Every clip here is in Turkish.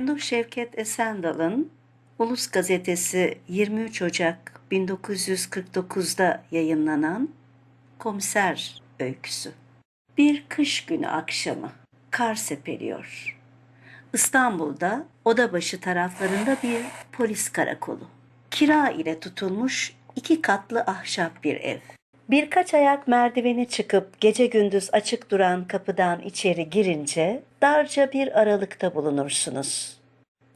Memduh Şevket Esendal'ın Ulus Gazetesi 23 Ocak 1949'da yayınlanan Komiser Öyküsü. Bir kış günü akşamı kar sepeliyor. İstanbul'da Odabaşı taraflarında bir polis karakolu. Kira ile tutulmuş iki katlı ahşap bir ev. Birkaç ayak merdiveni çıkıp gece gündüz açık duran kapıdan içeri girince darca bir aralıkta bulunursunuz.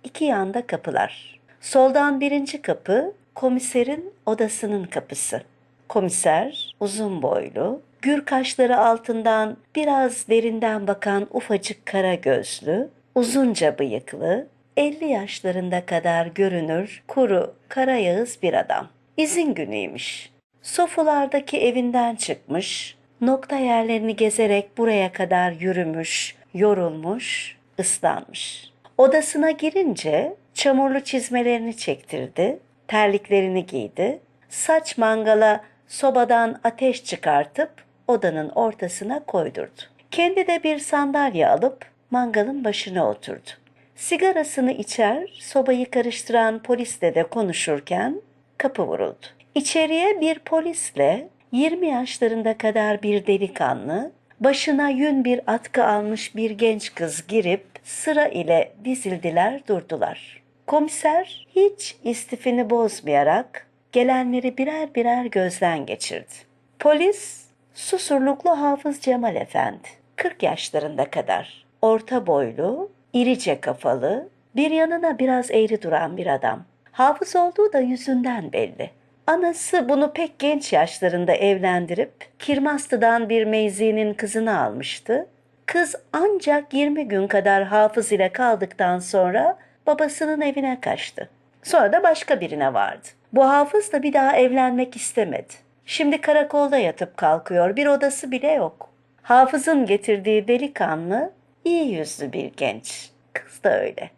İki yanda kapılar. Soldan birinci kapı komiserin odasının kapısı. Komiser uzun boylu, gür kaşları altından biraz derinden bakan ufacık kara gözlü, uzunca bıyıklı, 50 yaşlarında kadar görünür kuru kara yağız bir adam. İzin günüymüş. Sofulardaki evinden çıkmış, nokta yerlerini gezerek buraya kadar yürümüş, yorulmuş, ıslanmış. Odasına girince çamurlu çizmelerini çektirdi, terliklerini giydi, saç mangala sobadan ateş çıkartıp odanın ortasına koydurdu. Kendi de bir sandalye alıp mangalın başına oturdu. Sigarasını içer, sobayı karıştıran polisle de konuşurken kapı vuruldu. İçeriye bir polisle 20 yaşlarında kadar bir delikanlı, başına yün bir atkı almış bir genç kız girip sıra ile dizildiler durdular. Komiser hiç istifini bozmayarak gelenleri birer birer gözden geçirdi. Polis Susurluklu Hafız Cemal Efendi, 40 yaşlarında kadar, orta boylu, irice kafalı, bir yanına biraz eğri duran bir adam. Hafız olduğu da yüzünden belli. Anası bunu pek genç yaşlarında evlendirip Kirmastı'dan bir meyzinin kızını almıştı. Kız ancak 20 gün kadar hafız ile kaldıktan sonra babasının evine kaçtı. Sonra da başka birine vardı. Bu hafız da bir daha evlenmek istemedi. Şimdi karakolda yatıp kalkıyor. Bir odası bile yok. Hafızın getirdiği delikanlı iyi yüzlü bir genç. Kız da öyle.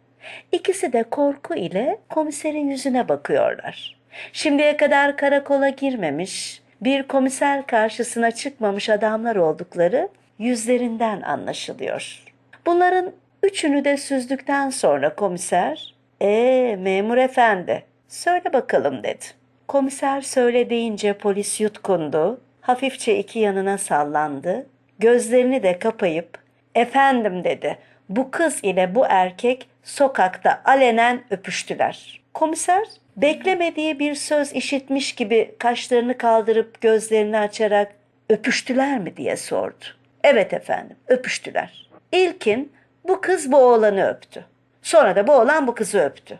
İkisi de korku ile komiserin yüzüne bakıyorlar. Şimdiye kadar karakola girmemiş, bir komiser karşısına çıkmamış adamlar oldukları yüzlerinden anlaşılıyor. Bunların üçünü de süzdükten sonra komiser, ''Ee memur efendi, söyle bakalım.'' dedi. Komiser söyle deyince polis yutkundu, hafifçe iki yanına sallandı, gözlerini de kapayıp, ''Efendim.'' dedi. Bu kız ile bu erkek sokakta alenen öpüştüler. Komiser beklemediği bir söz işitmiş gibi kaşlarını kaldırıp gözlerini açarak öpüştüler mi diye sordu. Evet efendim öpüştüler. İlkin bu kız bu oğlanı öptü. Sonra da bu oğlan bu kızı öptü.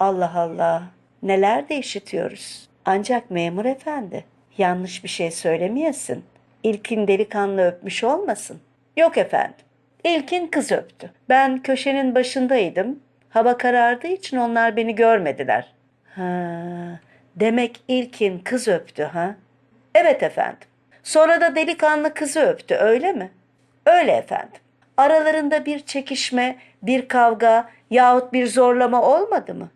Allah Allah neler de işitiyoruz. Ancak memur efendi yanlış bir şey söylemeyesin. İlkin delikanlı öpmüş olmasın. Yok efendim. İlkin kız öptü. Ben köşenin başındaydım. Hava karardığı için onlar beni görmediler. Ha, demek ilkin kız öptü ha? Evet efendim. Sonra da delikanlı kızı öptü öyle mi? Öyle efendim. Aralarında bir çekişme, bir kavga yahut bir zorlama olmadı mı?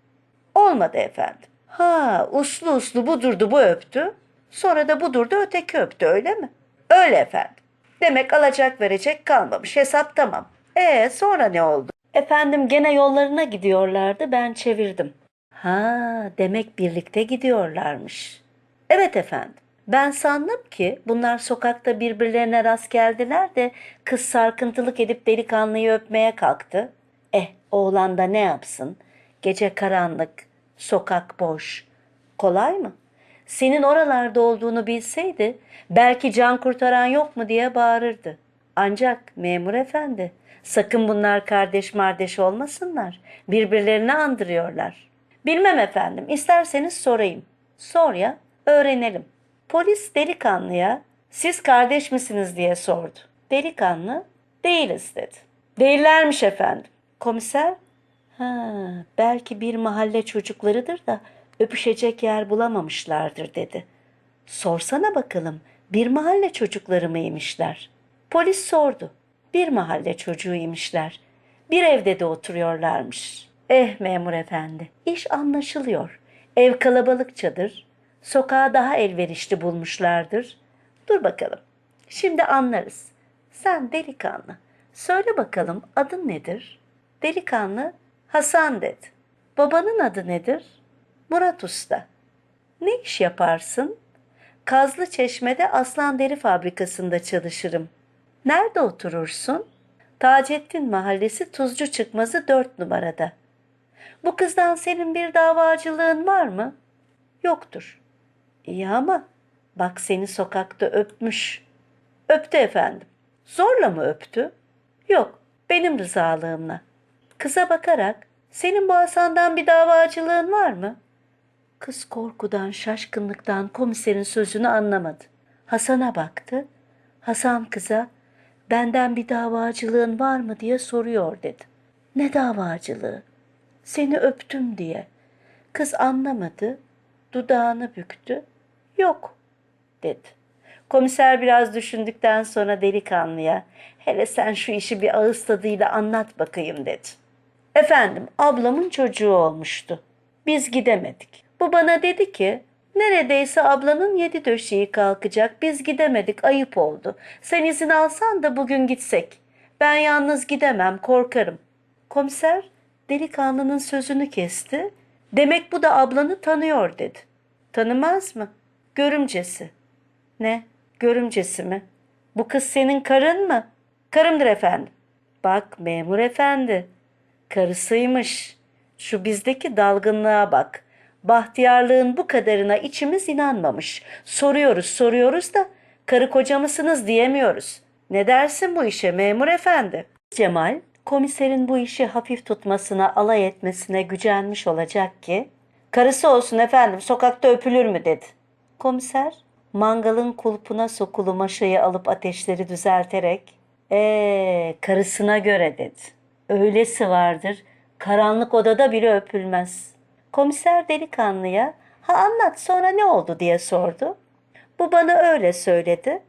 Olmadı efendim. Ha, uslu uslu budurdu bu öptü. Sonra da budurdu öteki öptü öyle mi? Öyle efendim. Demek alacak verecek kalmamış. Hesap tamam. E sonra ne oldu? Efendim gene yollarına gidiyorlardı. Ben çevirdim. Ha, demek birlikte gidiyorlarmış. Evet efendim. Ben sandım ki bunlar sokakta birbirlerine rast geldiler de kız sarkıntılık edip delikanlıyı öpmeye kalktı. Eh, oğlan da ne yapsın? Gece karanlık, sokak boş. Kolay mı? Senin oralarda olduğunu bilseydi belki can kurtaran yok mu diye bağırırdı. Ancak memur efendi sakın bunlar kardeş mardeş olmasınlar. Birbirlerini andırıyorlar. Bilmem efendim isterseniz sorayım. Sor ya öğrenelim. Polis delikanlıya siz kardeş misiniz diye sordu. Delikanlı değiliz dedi. Değillermiş efendim. Komiser ha, belki bir mahalle çocuklarıdır da öpüşecek yer bulamamışlardır dedi. Sorsana bakalım bir mahalle çocukları mıymışlar? Polis sordu. Bir mahalle çocuğuymuşlar. Bir evde de oturuyorlarmış. Eh memur efendi, iş anlaşılıyor. Ev kalabalıkçadır. Sokağı daha elverişli bulmuşlardır. Dur bakalım. Şimdi anlarız. Sen delikanlı. Söyle bakalım adın nedir? Delikanlı, Hasan dedi. Babanın adı nedir? Murat Usta. Ne iş yaparsın? Kazlı Çeşme'de aslan deri fabrikasında çalışırım. Nerede oturursun? Taceddin Mahallesi Tuzcu Çıkmazı 4 numarada. Bu kızdan senin bir davacılığın var mı? Yoktur. İyi ama bak seni sokakta öpmüş. Öptü efendim. Zorla mı öptü? Yok, benim rızalığımla. Kıza bakarak senin bu Hasan'dan bir davacılığın var mı? Kız korkudan, şaşkınlıktan komiserin sözünü anlamadı. Hasan'a baktı. Hasan kıza benden bir davacılığın var mı diye soruyor dedi. Ne davacılığı? Seni öptüm diye. Kız anlamadı. Dudağını büktü. Yok dedi. Komiser biraz düşündükten sonra delikanlıya hele sen şu işi bir ağız tadıyla anlat bakayım dedi. Efendim ablamın çocuğu olmuştu. Biz gidemedik. Bu bana dedi ki neredeyse ablanın yedi döşeği kalkacak. Biz gidemedik ayıp oldu. Sen izin alsan da bugün gitsek. Ben yalnız gidemem korkarım. Komiser delikanlının sözünü kesti. Demek bu da ablanı tanıyor dedi. Tanımaz mı? Görümcesi. Ne? Görümcesi mi? Bu kız senin karın mı? Karımdır efendim. Bak memur efendi. Karısıymış. Şu bizdeki dalgınlığa bak. Bahtiyarlığın bu kadarına içimiz inanmamış. Soruyoruz soruyoruz da karı koca mısınız diyemiyoruz. Ne dersin bu işe memur efendi? Cemal komiserin bu işi hafif tutmasına alay etmesine gücenmiş olacak ki karısı olsun efendim sokakta öpülür mü dedi. Komiser mangalın kulpuna sokulu maşayı alıp ateşleri düzelterek ee karısına göre dedi. Öylesi vardır karanlık odada bile öpülmez. Komiser delikanlıya ha anlat sonra ne oldu diye sordu. Bu bana öyle söyledi.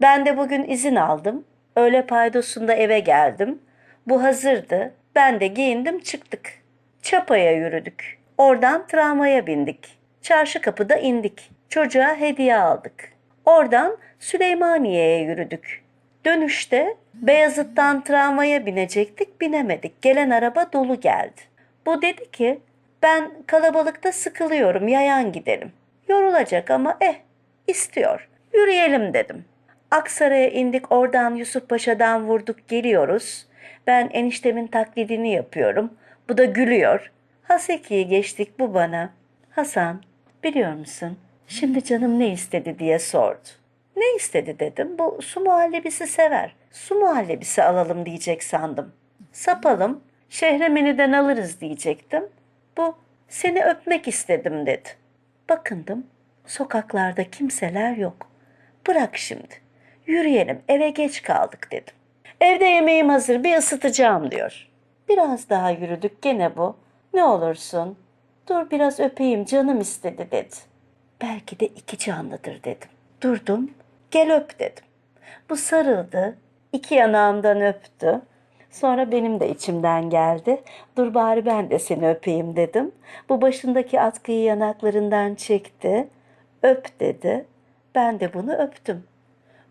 Ben de bugün izin aldım. Öğle paydosunda eve geldim. Bu hazırdı. Ben de giyindim çıktık. Çapaya yürüdük. Oradan tramvaya bindik. Çarşı kapıda indik. Çocuğa hediye aldık. Oradan Süleymaniye'ye yürüdük. Dönüşte Beyazıt'tan tramvaya binecektik, binemedik. Gelen araba dolu geldi. Bu dedi ki, ben kalabalıkta sıkılıyorum, yayan gidelim. Yorulacak ama eh, istiyor. Yürüyelim dedim. Aksaray'a indik, oradan Yusuf Paşa'dan vurduk, geliyoruz. Ben eniştemin taklidini yapıyorum. Bu da gülüyor. Haseki'yi geçtik, bu bana. Hasan, biliyor musun? Şimdi canım ne istedi diye sordu. Ne istedi dedim. Bu su muhallebisi sever. Su muhallebisi alalım diyecek sandım. Sapalım, şehremeniden alırız diyecektim. Bu seni öpmek istedim dedi. Bakındım, sokaklarda kimseler yok. Bırak şimdi, yürüyelim eve geç kaldık dedim. Evde yemeğim hazır bir ısıtacağım diyor. Biraz daha yürüdük gene bu. Ne olursun, dur biraz öpeyim canım istedi dedi. Belki de iki canlıdır dedim. Durdum, gel öp dedim. Bu sarıldı, iki yanağımdan öptü. Sonra benim de içimden geldi. Dur bari ben de seni öpeyim dedim. Bu başındaki atkıyı yanaklarından çekti. Öp dedi. Ben de bunu öptüm.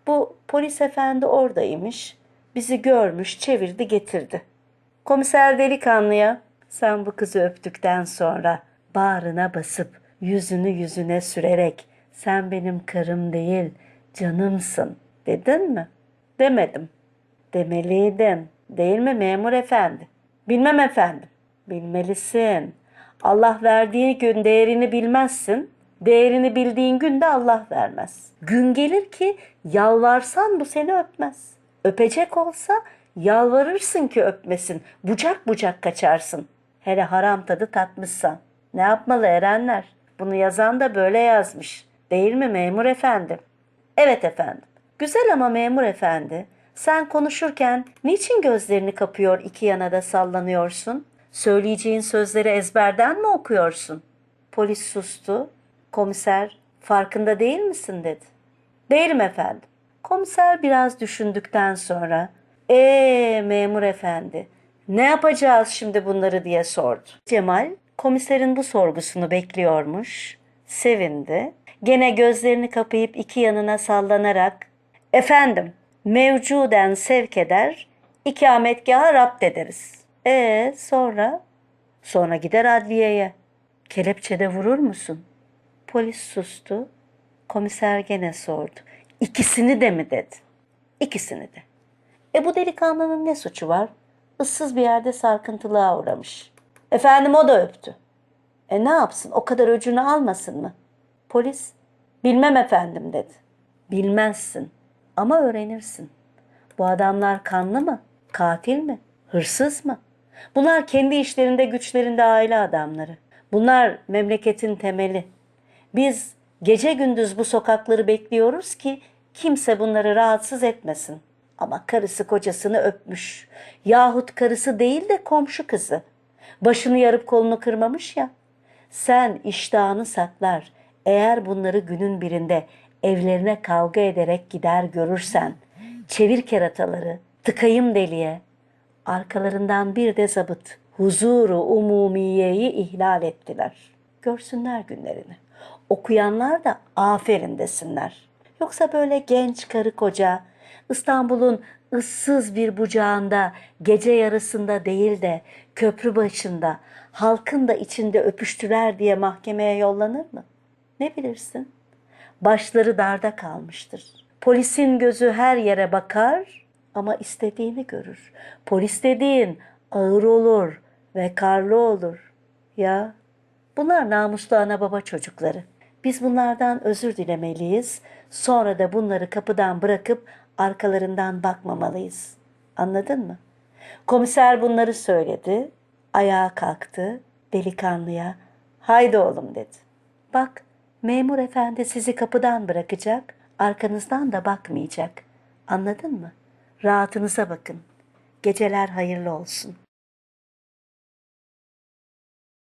Bu polis efendi oradaymış. Bizi görmüş, çevirdi, getirdi. Komiser delikanlıya sen bu kızı öptükten sonra bağrına basıp yüzünü yüzüne sürerek sen benim karım değil canımsın dedin mi? Demedim. Demeliydin. Değil mi memur efendi? Bilmem efendim. Bilmelisin. Allah verdiği gün değerini bilmezsin. Değerini bildiğin gün de Allah vermez. Gün gelir ki yalvarsan bu seni öpmez. Öpecek olsa yalvarırsın ki öpmesin. Bucak bucak kaçarsın. Hele haram tadı tatmışsan. Ne yapmalı erenler? Bunu yazan da böyle yazmış. Değil mi memur efendi? Evet efendim. Güzel ama memur efendi. Sen konuşurken niçin gözlerini kapıyor iki yana da sallanıyorsun? Söyleyeceğin sözleri ezberden mi okuyorsun? Polis sustu. Komiser farkında değil misin dedi. Değilim efendim. Komiser biraz düşündükten sonra ee memur efendi ne yapacağız şimdi bunları diye sordu. Cemal komiserin bu sorgusunu bekliyormuş. Sevindi. Gene gözlerini kapayıp iki yanına sallanarak efendim mevcuden sevk eder ikametgaha rapt ederiz. E sonra Sonra gider adliyeye. Kelepçede vurur musun? Polis sustu. Komiser gene sordu. İkisini de mi dedi? İkisini de. E bu delikanlının ne suçu var? Issız bir yerde sarkıntılığa uğramış. Efendim o da öptü. E ne yapsın? O kadar öcünü almasın mı? Polis, bilmem efendim dedi. Bilmezsin ama öğrenirsin. Bu adamlar kanlı mı? Katil mi? Hırsız mı? Bunlar kendi işlerinde güçlerinde aile adamları. Bunlar memleketin temeli. Biz gece gündüz bu sokakları bekliyoruz ki kimse bunları rahatsız etmesin. Ama karısı kocasını öpmüş. Yahut karısı değil de komşu kızı. Başını yarıp kolunu kırmamış ya. Sen iştahını saklar. Eğer bunları günün birinde evlerine kavga ederek gider görürsen, çevir kerataları, tıkayım deliye, arkalarından bir de zabıt, huzuru umumiyeyi ihlal ettiler. Görsünler günlerini. Okuyanlar da aferin desinler. Yoksa böyle genç karı koca, İstanbul'un ıssız bir bucağında, gece yarısında değil de köprü başında, halkın da içinde öpüştüler diye mahkemeye yollanır mı? Ne bilirsin? Başları darda kalmıştır. Polisin gözü her yere bakar ama istediğini görür. Polis dediğin ağır olur ve karlı olur. Ya bunlar namuslu ana baba çocukları. Biz bunlardan özür dilemeliyiz. Sonra da bunları kapıdan bırakıp arkalarından bakmamalıyız. Anladın mı? Komiser bunları söyledi. Ayağa kalktı. Delikanlıya haydi oğlum dedi. Bak memur efendi sizi kapıdan bırakacak. Arkanızdan da bakmayacak. Anladın mı? Rahatınıza bakın. Geceler hayırlı olsun.